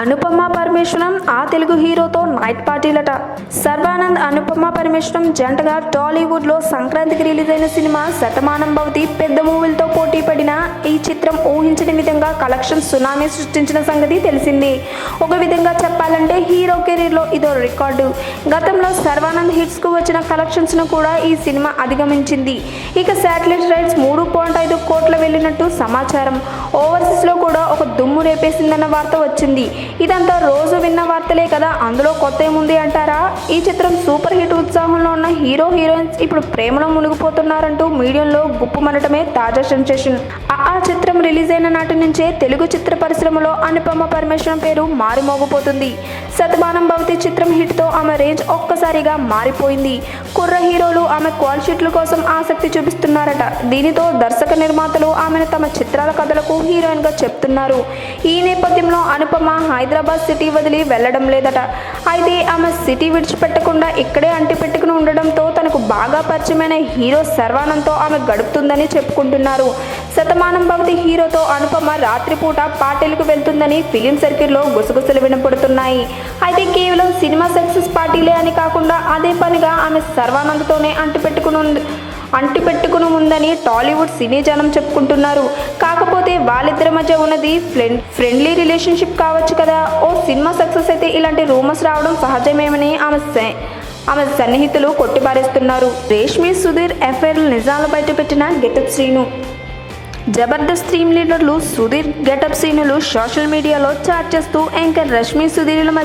అనుపమ పరమేశ్వరం ఆ తెలుగు హీరోతో నైట్ పార్టీలట. సర్వానంద్ అనుపమ పరమేశ్వరం జంటగా టాలీవుడ్లో సంక్రాంతికి రిలీజ్ అయిన సినిమా శతమానం భవతి పెద్ద మూవీలతో పోటీ పడిన ఈ చిత్రం ఊహించని విధంగా కలెక్షన్ సునామీ సృష్టించిన సంగతి తెలిసింది. ఒక విధంగా చెప్పాలంటే కెరీర్లో ఇదో రికార్డు. గతంలో సర్వానంద్ హిట్స్కు వచ్చిన కలెక్షన్స్ను కూడా ఈ సినిమా అధిగమించింది. ఇక శాటిలైట్ రైట్స్ మూడు పాయింట్ ఐదు కోట్ల వెళ్ళినట్టు సమాచారం. ఓవర్సీస్లో కూడా ఒక దుమ్ము రేపేసిందన్న వార్త వచ్చింది. ఇదంతా రోజు విన్న వార్తలే కదా అందులో కొత్త ఏముంది అంటారా? ఈ చిత్రం సూపర్ హిట్ ఉత్సాహంలో ఉన్న హీరో హీరోయిన్స్ ఇప్పుడు ప్రేమలో మునిగిపోతున్నారంటూ మీడియంలో గుప్పుమనటమే తాజా సెన్సేషన్. ఆ ఆ చిత్రం రిలీజ్ అయిన నాటి నుంచే తెలుగు చిత్ర పరిశ్రమలో అనుపమ పరమేశ్వరం పేరు మారుమోగిపోతుంది. శతమానం భవతి చిత్రం హిట్తో ఆమె రేంజ్ ఒక్కసారిగా మారిపోయింది. కుర్ర హీరోలు ఆమె కాల్ షీట్ల కోసం ఆసక్తి చూపిస్తున్నారట. దీనితో దర్శక నిర్మాతలు ఆమెను తమ చిత్రాల కథలకు హీరోయిన్గా చెప్తున్నారు. ఈ నేపథ్యంలో అనుపమ హైదరాబాద్ సిటీ వదిలి వెళ్ళడం లేదట. అయితే ఆమె సిటీ విడిచిపెట్టకుండా ఇక్కడే అంటి పెట్టుకుని ఉండడంతో తనకు బాగా పరిచయమైన హీరో శర్వానంద్తో ఆమె గడుపుతుందని చెప్పుకుంటున్నారు. శతమానం భవతి హీరోతో అనుపమ రాత్రిపూట పార్టీలకు వెళ్తుందని ఫిలిం సర్కిల్లో గుసగుసలు వినపడుతున్నాయి. అయితే కేవలం సినిమా సక్సెస్ పార్టీలే అని కాకుండా అదే పనిగా ఆమె సర్వానంద్తోనే అంటుపెట్టుకుని ఉంది అంటుపెట్టుకుని ఉందని టాలీవుడ్ సినీ జనం చెప్పుకుంటున్నారు. కాకపోతే వాళ్ళిద్దరి మధ్య ఉన్నది ఫ్రెండ్ ఫ్రెండ్లీ రిలేషన్షిప్ కావచ్చు కదా. ఓ సినిమా సక్సెస్ అయితే ఇలాంటి రూమర్స్ రావడం సహజమేమని ఆమె ఆమె సన్నిహితులు కొట్టిపారేస్తున్నారు. రేష్మి సుధీర్ ఎఫ్ఐఆర్ నిజాలు బయటపెట్టిన గెటప్ శ్రీను. జబర్దస్త్ టీమ్ లీడర్లు సుధీర్ గెటప్ సీనులు సోషల్ మీడియాలో చాట్ చేస్తూ యాంకర్ రష్మి సుధీర్ల మధ్య